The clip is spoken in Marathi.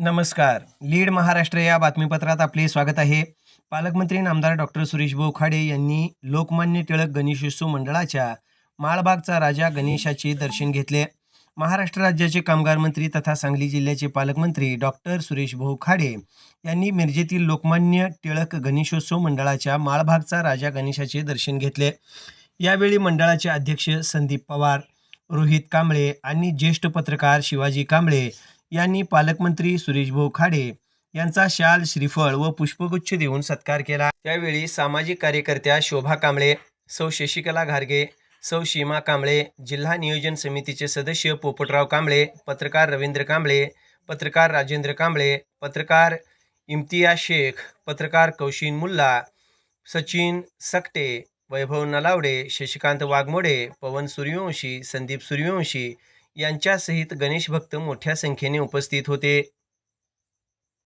नमस्कार. लीड महाराष्ट्र या बातमीपत्रात आपले स्वागत आहे. पालकमंत्री नामदार डॉक्टर सुरेश बोखाडे यांनी लोकमान्य टिळक गणेशोत्सव मंडळाच्या माळबागचा राजा गणेशाचे दर्शन घेतले. महाराष्ट्र राज्याचे कामगार मंत्री तथा सांगली जिल्ह्याचे पालकमंत्री डॉक्टर सुरेश भाऊ खाडे यांनी मिरजेतील लोकमान्य टिळक गणेशोत्सव मंडळाच्या माळभागचा राजा गणेशाचे दर्शन घेतले. यावेळी मंडळाचे अध्यक्ष संदीप पवार रोहित कांबळे आणि ज्येष्ठ पत्रकार शिवाजी कांबळे यांनी पालकमंत्री सुरेशभाऊ खाडे यांचा शाल श्रीफळ व पुष्पगुच्छ देऊन सत्कार केला. त्यावेळी सामाजिक कार्यकर्त्या शोभा कांबळे सौ शशिकला घारगे सौ सीमा कांबळे जिल्हा नियोजन समितीचे सदस्य पोपटराव कांबळे पत्रकार रवींद्र कांबळे पत्रकार राजेंद्र कांबळे पत्रकार इम्तिया शेख पत्रकार कौशिन मुल्ला सचिन सकटे वैभव नलावडे शशिकांत वाघमोडे पवन सूर्यवंशी संदीप सूर्यवंशी यांच्यासहित गणेश भक्त मोठ्या संख्येने उपस्थित होते.